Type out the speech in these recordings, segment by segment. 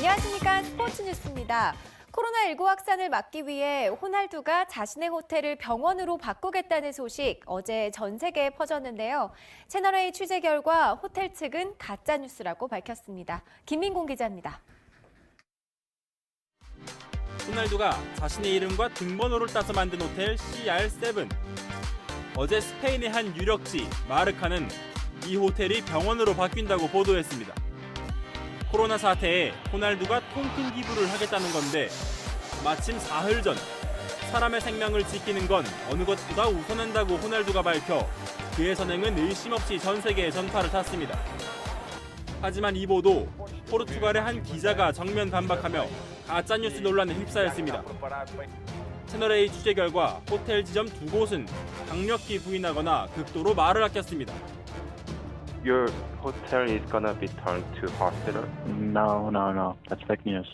안녕하십니까 스포츠 뉴스입니다. 코로나19 확산을 막기 위해 호날두가 자신의 호텔을 병원으로 바꾸겠다는 소식 어제 전 세계에 퍼졌는데요. 채널A 취재 결과 호텔 측은 가짜 뉴스라고 밝혔습니다. 김민공 기자입니다. 호날두가 자신의 이름과 등번호를 따서 만든 호텔 CR7. 어제 스페인의 한 유력지 마르카는 이 호텔이 병원으로 바뀐다고 보도했습니다. 코로나 사태에 호날두가 통큰 기부를 하겠다는 건데 마침 사흘 전 사람의 생명을 지키는 건 어느 것보다 우선한다고 호날두가 밝혀 그의 선행은 의심 없이 전 세계에 전파를 탔습니다. 하지만 이 보도 포르투갈의 한 기자가 정면 반박하며 가짜 뉴스 논란에 휩싸였습니다. 채널A 취재 결과 호텔 지점 두 곳은 강력히 부인하거나 극도로 말을 아꼈습니다. Your hotel is gonna be turned to hospital. No, no, no. That's fake news.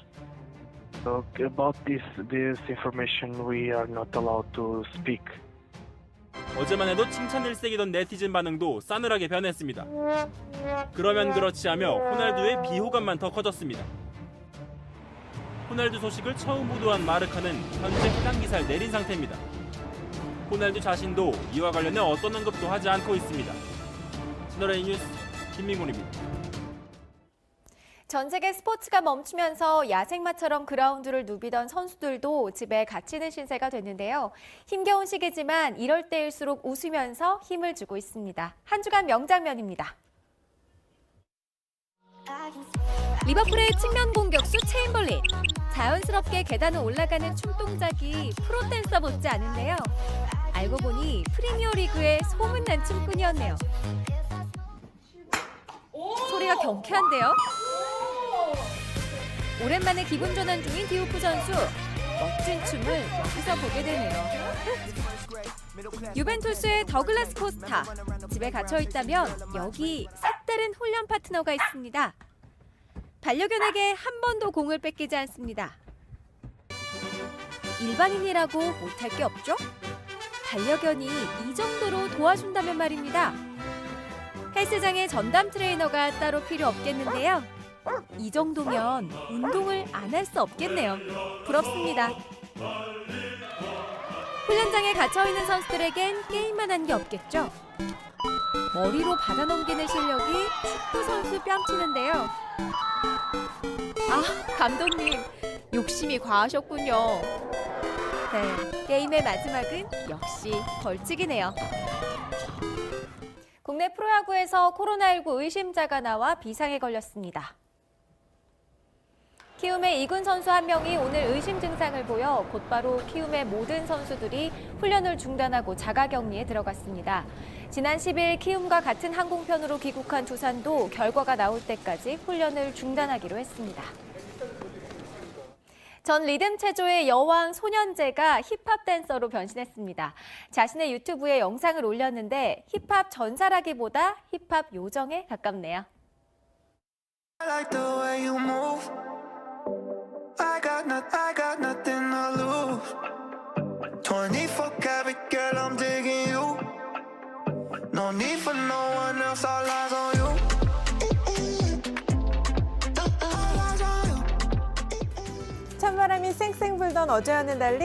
So about this this information, we are not allowed to speak. 어제만 해도 칭찬 일색이던 네티즌 반응도 싸늘하게 변했습니다. 그러면 그렇지 하며 호날두의 비호감만 더 커졌습니다. 호날두 소식을 처음 보도한 마르카는 현재 해당 기사를 내린 상태입니다. 호날두 자신도 이와 관련해 어떤 언급도 하지 않고 있습니다. 채널A 뉴스 김민곤입니다. 전 세계 스포츠가 멈추면서 야생마처럼 그라운드를 누비던 선수들도 집에 갇히는 신세가 됐는데요. 힘겨운 시기지만 이럴 때일수록 웃으면서 힘을 주고 있습니다. 한 주간 명장면입니다. 리버풀의 측면 공격수 체인벌린. 자연스럽게 계단을 올라가는 춤 동작이 프로 댄서 못지 않은데요. 알고 보니 프리미어 리그의 소문난 춤꾼이었네요. 소리가 경쾌한데요? 오랜만에 기분 전환 중인 디오프 선수. 멋진 춤을 여기서 보게 되네요. 유벤투스의 더글라스 코스타. 집에 갇혀 있다면 여기 색다른 훈련 파트너가 있습니다. 반려견에게 한 번도 공을 뺏기지 않습니다. 일반인이라고 못할 게 없죠? 반려견이 이 정도로 도와준다면 말입니다. 헬스장에 전담 트레이너가 따로 필요 없겠는데요. 이 정도면 운동을 안 할 수 없겠네요. 부럽습니다. 훈련장에 갇혀 있는 선수들에겐 게임만 한 게 없겠죠. 머리로 받아 넘기는 실력이 축구 선수 뺨치는데요. 아, 감독님 욕심이 과하셨군요. 네, 게임의 마지막은 역시 벌칙이네요. 국내 프로야구에서 코로나19 의심자가 나와 비상에 걸렸습니다. 키움의 이군 선수 한 명이 오늘 의심 증상을 보여 곧바로 키움의 모든 선수들이 훈련을 중단하고 자가 격리에 들어갔습니다. 지난 10일 키움과 같은 항공편으로 귀국한 두산도 결과가 나올 때까지 훈련을 중단하기로 했습니다. 전 리듬 체조의 여왕 소년재가 힙합 댄서로 변신했습니다. 자신의 유튜브에 영상을 올렸는데 힙합 전사라기보다 힙합 요정에 가깝네요. I like the way you move. I got not, I got nothing to lose. 24 karat girl, I'm digging you. No need for no one else, all eyes 찬바람이 쌩쌩 불던 어제와는 달리